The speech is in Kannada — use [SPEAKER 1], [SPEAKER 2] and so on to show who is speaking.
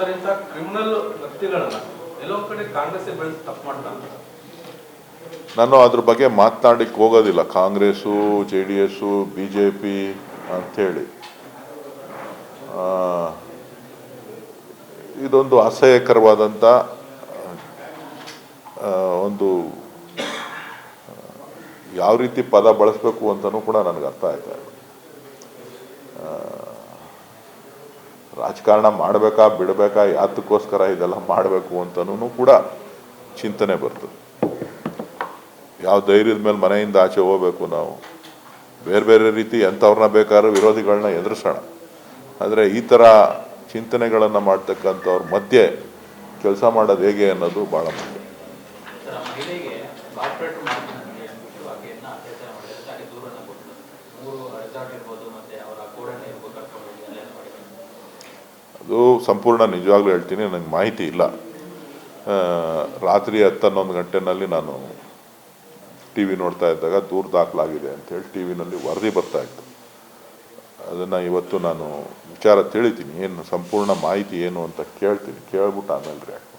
[SPEAKER 1] ಸರ್ ಇಂಥ ಕ್ರಿಮಿನಲ್ ವ್ಯಕ್ತಿಗಳನ್ನ ಎಲ್ಲೋ ಕಡೆ ಕಾಂಗ್ರೆಸ್ ಬೆಳೆಸಿ ತಪ್ಪು ಮಾಡ್ತಾರೆ.
[SPEAKER 2] ನಾನು ಅದ್ರ ಬಗ್ಗೆ ಮಾತನಾಡಲಿಕ್ಕೆ ಹೋಗೋದಿಲ್ಲ. Congress, J D S, B J P ಅಂಥೇಳಿ. ಇದೊಂದು ಅಸಹ್ಯಕರವಾದಂಥ ಒಂದು ಯಾವ ರೀತಿ ಪದ ಬಳಸಬೇಕು ಅಂತಲೂ ಕೂಡ ನನಗೆ ಅರ್ಥ ಆಯ್ತಾ ರಾಜಕಾರಣ ಮಾಡಬೇಕಾ, ಬಿಡಬೇಕಾ, ಯಾತಕ್ಕೋಸ್ಕರ ಇದೆಲ್ಲ ಮಾಡಬೇಕು ಅಂತನೂ ಕೂಡ ಚಿಂತನೆ ಬರ್ತದೆ ಯಾವ ಧೈರ್ಯದ ಮೇಲೆ ಮನೆಯಿಂದ ಆಚೆ ಹೋಗಬೇಕು ನಾವು? ಬೇರೆ ಬೇರೆ ರೀತಿ ಎಂಥವ್ರನ್ನ ಬೇಕಾದ್ರೂ ವಿರೋಧಿಗಳನ್ನ ಎದುರಿಸೋಣ. ಆದರೆ ಈ ಥರ ಚಿಂತನೆಗಳನ್ನು ಮಾಡ್ತಕ್ಕಂಥವ್ರ ಮಧ್ಯೆ ಕೆಲಸ ಮಾಡೋದು ಹೇಗೆ ಅನ್ನೋದು ಭಾಳ ಮುಖ್ಯ.
[SPEAKER 3] ಸರ್
[SPEAKER 2] ಅದು ಸಂಪೂರ್ಣ ನಿಜವಾಗ್ಲೂ ಹೇಳ್ತೀನಿ, ನನಗೆ ಮಾಹಿತಿ ಇಲ್ಲ. ರಾತ್ರಿ ಹತ್ತು ಹನ್ನೊಂದು ಗಂಟೆನಲ್ಲಿ ನಾನು ಟಿ ವಿ ನೋಡ್ತಾ ಇದ್ದಾಗ ದೂರ ದಾಖಲಾಗಿದೆ ಅಂತೇಳಿ ಟಿ ವಿನಲ್ಲಿ ವರದಿ ಬರ್ತಾ ಇತ್ತು. ಅದನ್ನು ಇವತ್ತು ನಾನು ವಿಚಾರ ತಿಳಿತೀನಿ, ಏನು ಸಂಪೂರ್ಣ ಮಾಹಿತಿ ಏನು ಅಂತ ಕೇಳ್ತೀನಿ, ಕೇಳ್ಬಿಟ್ಟು ಆಮೇಲೆ ರಿಯಾಕ್ಟ್